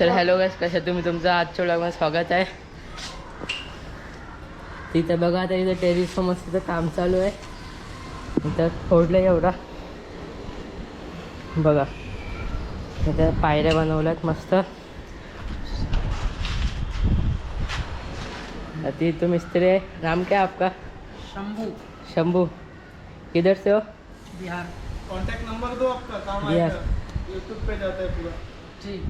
तर हॅलो गाईस कशा तुम्ही? तुमचं आजच्या व्लॉगमध्ये स्वागत आहे. तिथं बघा आता इथं टेरिस समस्येचं काम चालू आहे. इथं फोडलं एवढा. बघा. इथं पायऱ्या बनवल्यात मस्त. अति तो मिस्त्री है नाम क्या आपका? शंभू. शंभू. किधर से हो? बिहार. कांटेक्ट नंबर दो आपका काम. आएगा. यूट्यूब पे जाता है पूरा. जी.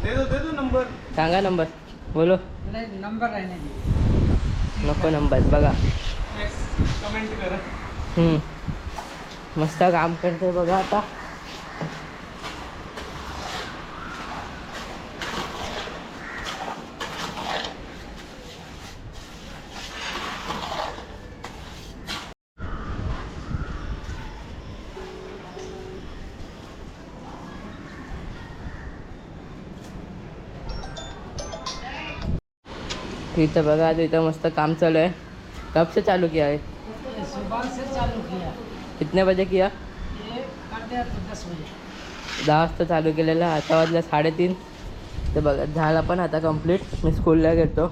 दे दो दे दो नंबर. सांगा नंबर. बोलो. नहीं नंबर रहने दीजिए नको नंबर बघा. कमेंट करा. हम्म. मस्त काम करते बघा आता. इथं बघा आता इथं मस्त काम चालू आहे. कब से चालू किया है? सुबह से चालू किया। कितने बजे किया? दस बजे। दहा वाजता चालू केलेलं आता वाजलं साडेतीन. तर बघा झाला पण आता कंप्लीट मी स्कूलला गेलो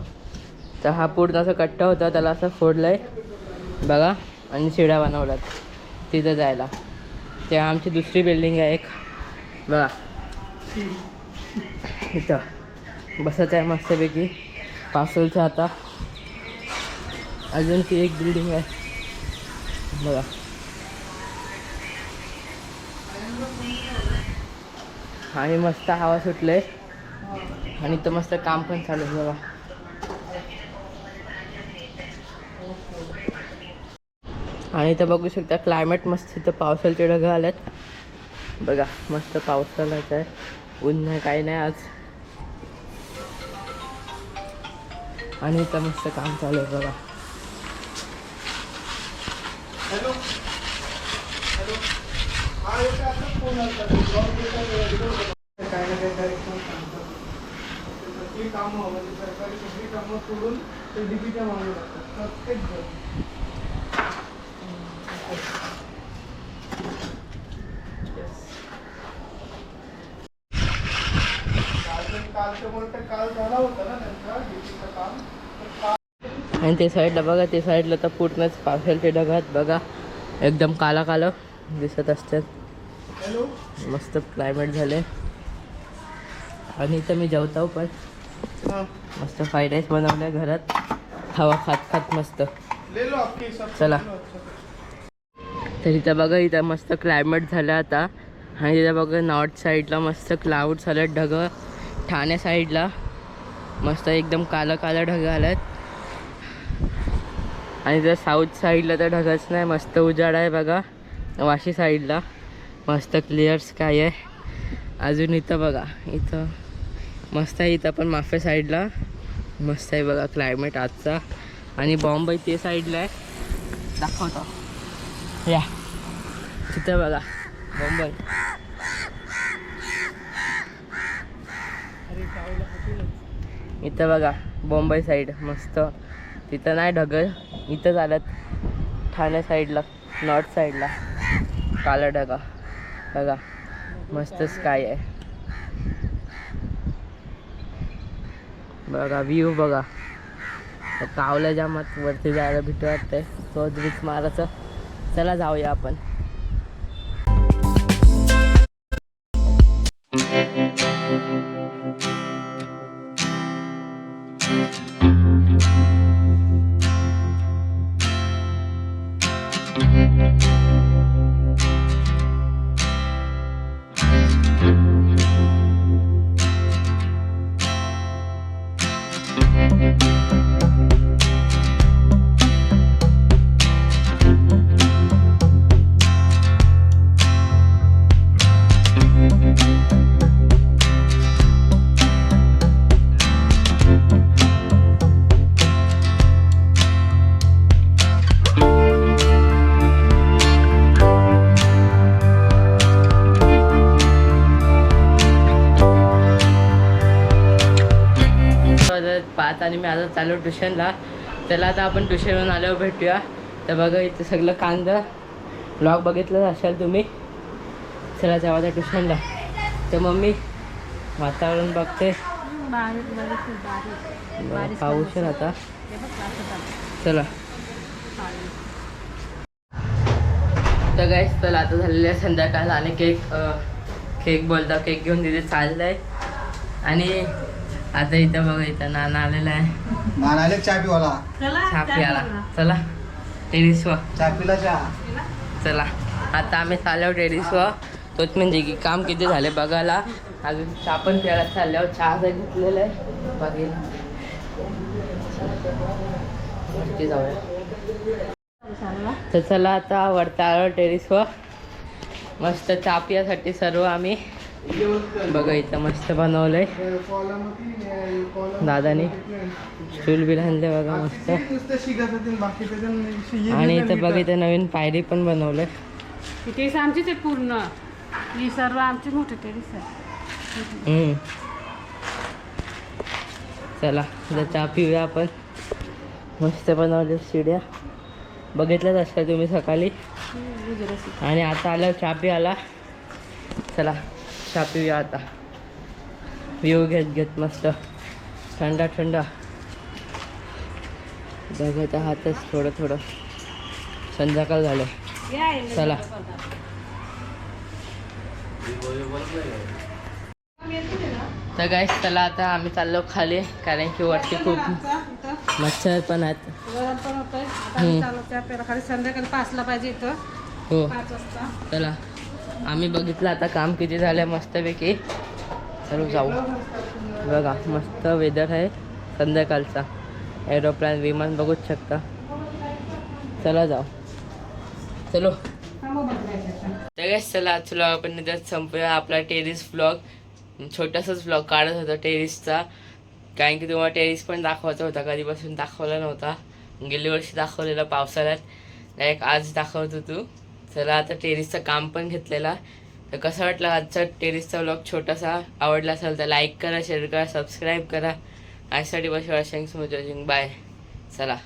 तर हा पूर्ण असं कट्टा होता त्याला असं फोडलं आहे बघा आणि शिड्या बनवल्यात. तिथं जायला. ते आमची दुसरी बिल्डिंग आहे एक. बघा. इथं. बसत आहे मस्तपैकी. पासलचं आता। अजून ती एक बिल्डिंग आहे। बघा। आणि मस्त हवा सुटले आणि इथं मस्त काम पण चालू आहे बघा। आणि इथं बघू शकता क्लायमेट मस्त इथं पावसाचे ढगं आल्यात बघा मस्त पावसाळ्याच आहे। ऊन नाही काही नाही आज। आणि इथं मस्त काम चालू आहे बघा कालचं बोलतं काल झाला होता ना त्यांचा डीपीचं काम तर काल आणि ते साईडला बघा ते साईडला तर पूर्णच पावसाचे ढग आहेत बघा. एकदम काला कालं दिसत असतात. मस्त क्लायमेट झाले आणि इथं मी जेवतो पण. मस्त फ्राईड राईस बनवलं घरात. हवा खात खात मस्त. चला. तर इथं बघा इथं मस्त क्लायमेट झालं आता. आणि इथं बघा नॉर्थ साईडला मस्त क्लाउड्स आल्यात ढगं. ठाणे साईडला मस्त एकदम कालं कालं ढगं आल्यात. आणि जर साऊथ साईडला तर ढगच नाही. मस्त उजाड आहे बघा. वाशी साईडला मस्त क्लिअर स्काय आहे. अजून इथं बघा. इथं मस्त आहे इथं पण माफे साईडला मस्त आहे बघा क्लायमेट आजचा. आणि बॉम्बे ते साईडला आहे. दाखवतो. या. तिथं बघा. बॉम्बई इथं बघा. बॉम्बे साईड मस्त. तिथं नाही ढगल इथं झाल्यात ठाणे साईडला नॉर्थ साईडला. काला ढगा. बघा मस्त स्काय आहे. बघा व्ह्यू बघा. कावल्या जामात वरती जायला भीती वाटतंय तोच बीच मारायचं. चला जाऊया आपण. वाजत मी आता चालू ट्युशनला. त्याला आता आपण ट्युशनवरून आल्यावर भेटूया. तर बघा इथं सगळं कांदा. ब्लॉग बघितलं असाल तुम्ही? चला जाऊ आता ट्युशनला. तर मम्मी वातावरण बघते. पाऊस आता. चला. तर गाईस चला आता झालेलं आहे संध्याकाळ आणि केक केक बोलता केक घेऊन तिथे चाललंय. आणि आता इथं बघा इथं नाना आलेला आहे. नानाले चहा पिवाला चला चहा ना. चला. टेरिसवर चहा पिला चहा? चला. आता आम्ही चाललो टेरिसवर तोच म्हणजे की काम किती झाले बघायला. अजून चहा पण प्यायला चालल्यावर चहा जर घेतलेला आहे बघेल. वरती जाऊया. तर चला आता वरता आलो टेरिसवर मस्त चहा पियासाठी सर्व आम्ही. बघा इथं मस्त बनवलंय. दादानी स्टूल बिल आणले बघा मस्त. आणि इथं बघा इथं नवीन पायरी पण बनवलंय. टेस आमचीच आहे पूर्ण. ही सर्व आमची मोठी टेरिस आहे हम्म. चला चहा पिऊया आपण. मस्त बनवले शिड्या. बघितल्याच असता तुम्ही सकाळी? आणि आता आलं चहा पियाला चला. चहा पिऊया आता. व्ह्यू घेत घेत मस्त. थंडा थंडा. बघत आहातच थोडं थोडं. संध्याकाळ झालं. चला. तर काय चला आता आम्ही चाललो खाली कारण की वरती खूप मच्छर पण आहेत. गरम पण होतंय. संध्याकाळी पाचला पाहिजे इथं. हो. चला. आम्ही बघितलं आता काम किती झालं मस्तपैकी. चलो जाऊ. बघा मस्त वेदर आहे संध्याकाळचा. एरोप्लॅन विमान बघूच शकता. चला जाऊ. चलो. थांबा चला आज व्लॉग आपण त्यात संपूया आपला टेरिस ब्लॉग छोटासाच ब्लॉग काढत होता टेरिसचा कारण की तुम्हाला टेरिस पण दाखवायचा होता. कधीपासून दाखवला नव्हता. गेल्या वर्षी दाखवलेला पावसाळ्यात. डायरेक्ट आज दाखवत तू. चला आता टेरिसचं काम पण घेतलेला तर कसं वाटलं आजचा टेरिसचा ब्लॉग छोटासा आवडला असेल तर लाईक करा शेअर करा सबस्क्राईब करा. आजसाठी बस थँक्स फॉर वॉचिंग बाय चला.